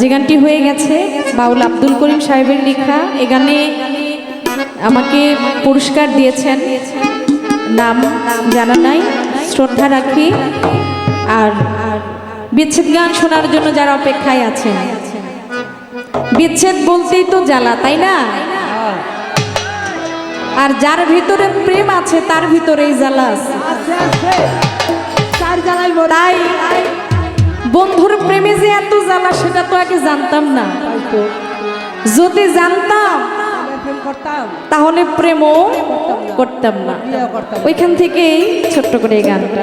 যে গানটি হয়ে গেছে বাউল আব্দুল করিম সাহেবের লেখা এ গানে আমাকে পুরস্কার দিয়েছেন। নাম জানা নাই শ্রদ্ধা রাখি। আর বিচ্ছেদ গান শোনার জন্য যারা অপেক্ষায় আছেন বিচ্ছেদ বলতেই তো জ্বালা তাই না? আর যার ভিতরে প্রেম আছে তার ভিতরেই জ্বালা আছে। তাই বন্ধুর প্রেমে যে এত জ্বালা, সেটা তো আগে জানতাম না যদি জানতাম, তাহলে প্রেমও করতাম না। ওইখান থেকেই ছোট্ট করে এই গানটা